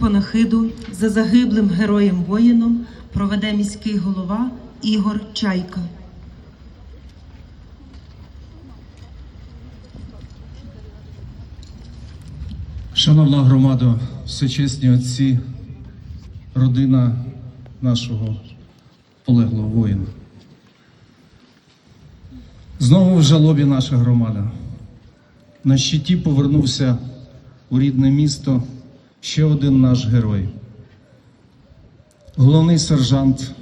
панахиду за загиблим героєм воїном проведе міський голова Ігор Чайка. Шановна громада, всечесні отці, родина нашого полеглого воїна. Знову в жалобі наша громада. На щиті повернувся у рідне місто ще один наш герой. Головний сержант,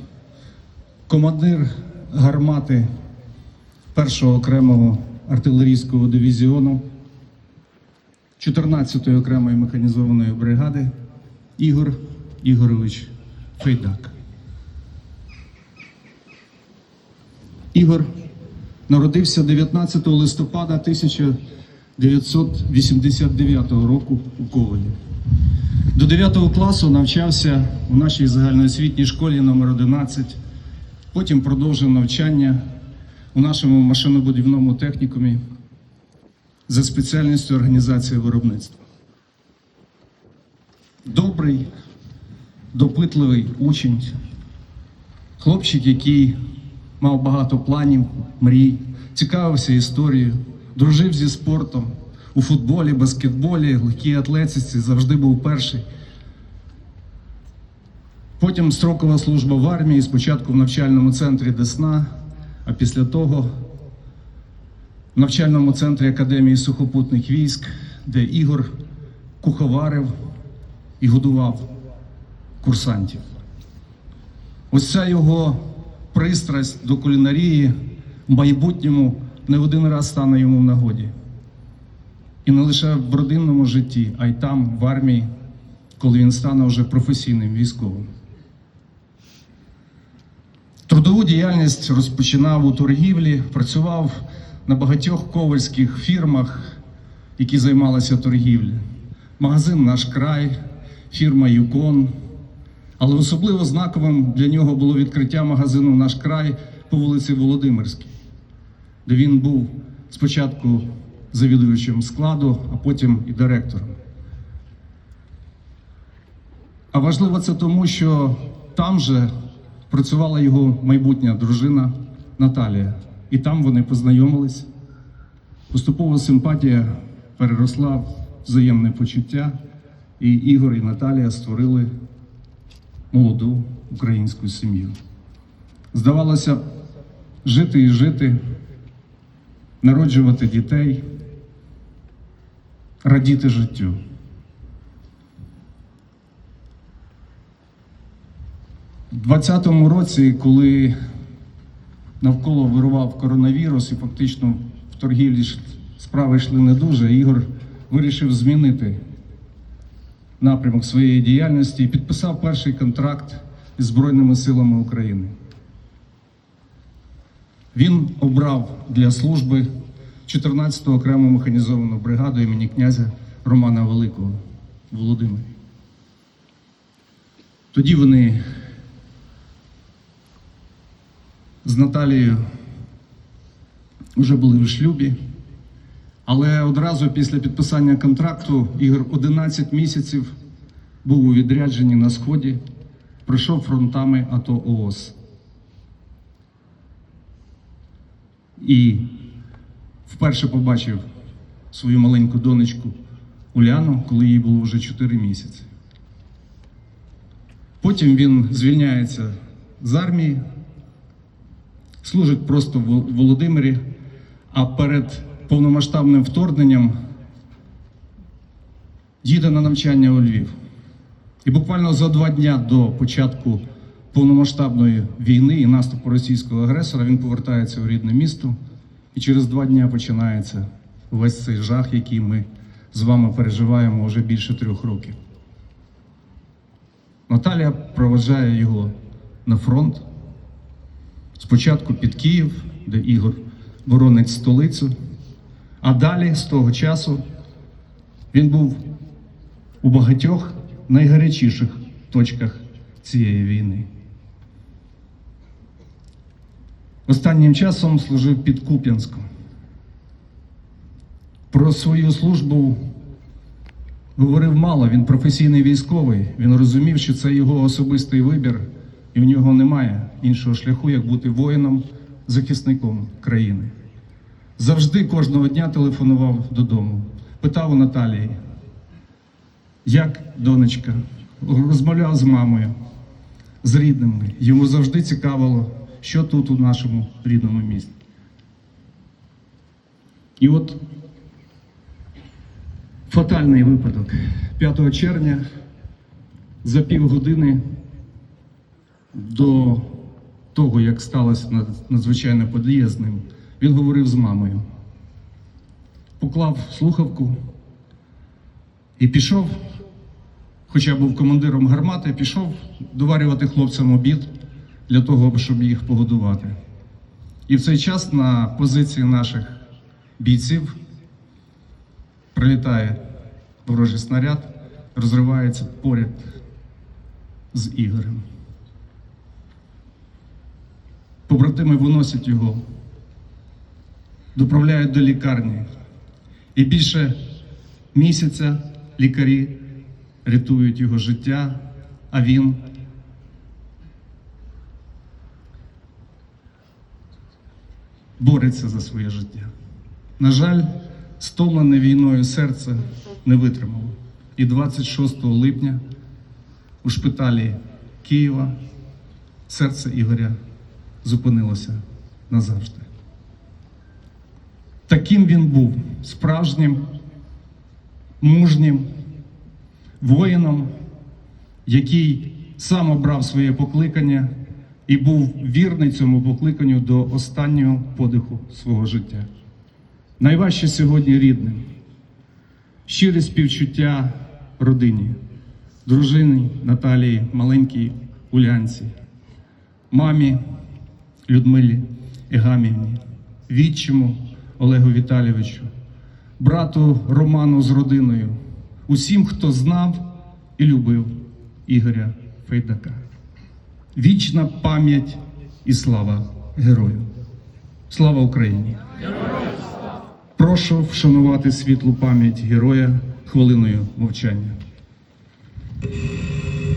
командир гармати першого окремого артилерійського дивізіону 14-ї окремої механізованої бригади Ігор Ігорович Фейдак. Ігор народився 19 листопада 1989 року у Ковалі. До 9 класу навчався у нашій загальноосвітній школі номер 11 потім продовжив навчання у нашому машинобудівному технікумі за спеціальністю організації виробництва. Добрий, допитливий учень, хлопчик, який мав багато планів, мрій, цікавився історією, дружив зі спортом у футболі, баскетболі, легкій атлетиці, завжди був перший. Потім строкова служба в армії, спочатку в навчальному центрі Десна, а після того в навчальному центрі Академії сухопутних військ, де Ігор куховарив і годував курсантів. Ось ця його пристрасть до кулінарії в майбутньому не один раз стане йому в нагоді. І не лише в родинному житті, а й там, в армії, коли він стане вже професійним військовим. Трудову діяльність розпочинав у торгівлі, працював на багатьох ковальських фірмах, які займалися торгівлею. Магазин Наш край, фірма Юкон. Але особливо знаковим для нього було відкриття магазину Наш край по вулиці Володимирській, де він був спочатку завідувачем складу, а потім і директором. А важливо це тому, що там же працювала його майбутня дружина Наталія. І там вони познайомились. Поступово симпатія переросла в взаємне почуття, і Ігор і Наталія створили молоду українську сім'ю. Здавалося, жити і жити, народжувати дітей, радіти життю. У 2020 році, коли навколо вирував коронавірус і фактично в торгівлі справи йшли не дуже, Ігор вирішив змінити напрямок своєї діяльності і підписав перший контракт із Збройними силами України. Він обрав для служби 14-ту окрему механізовану бригаду імені князя Романа Великого Володимирі. Тоді вони з Наталією вже були в шлюбі, але одразу після підписання контракту Ігор 11 місяців був у відрядженні на Сході, пройшов фронтами АТО ООС. І вперше побачив свою маленьку донечку Уляну, коли їй було вже 4 місяці. Потім він звільняється з армії, служить просто в Володимирі, а перед повномасштабним вторгненням їде на навчання у Львів. І буквально за два дня до початку повномасштабної війни і наступу російського агресора він повертається у рідне місто, і через два дні починається весь цей жах, який ми з вами переживаємо вже більше трьох років. Наталія проведжає його на фронт. Спочатку під Київ, де Ігор боронить столицю, а далі з того часу він був у багатьох найгарячіших точках цієї війни. Останнім часом служив під Куп'янськом. Про свою службу говорив мало, він професійний військовий. Він розумів, що це його особистий вибір, і в нього немає іншого шляху, як бути воїном, захисником країни. Завжди кожного дня телефонував додому, питав у Наталії, як донечка, розмовляв з мамою, з рідними. Йому завжди цікавило, що тут у нашому рідному місті. І от фатальний випадок. 5 червня за півгодини до того, як сталося над- надзвичайно подія з ним, він говорив з мамою. Поклав слухавку і пішов, хоча був командиром гармати, пішов доварювати хлопцям обід для того, щоб їх погодувати. І в цей час на позиції наших бійців прилітає ворожий снаряд, розривається поряд з Ігорем. Побратими виносять його, доправляють до лікарні. І більше місяця лікарі рятують його життя, а він бореться за своє життя. На жаль, стомлене війною серце не витримало. І 26 липня у шпиталі Києва серце Ігоря зупинилося назавжди. Таким він був справжнім, мужнім воїном, який сам обрав своє покликання і був вірний цьому покликанню до останнього подиху свого життя. Найважче сьогодні рідним. Щире співчуття родині, дружині Наталії, маленькій Улянці, мамі Людмилі Егамівні, відчиму Олегу Віталійовичу, брату Роману з родиною, усім, хто знав і любив Ігоря Фейдака. Вічна пам'ять і слава герою. Слава Україні! Прошу вшанувати світлу пам'ять героя хвилиною мовчання.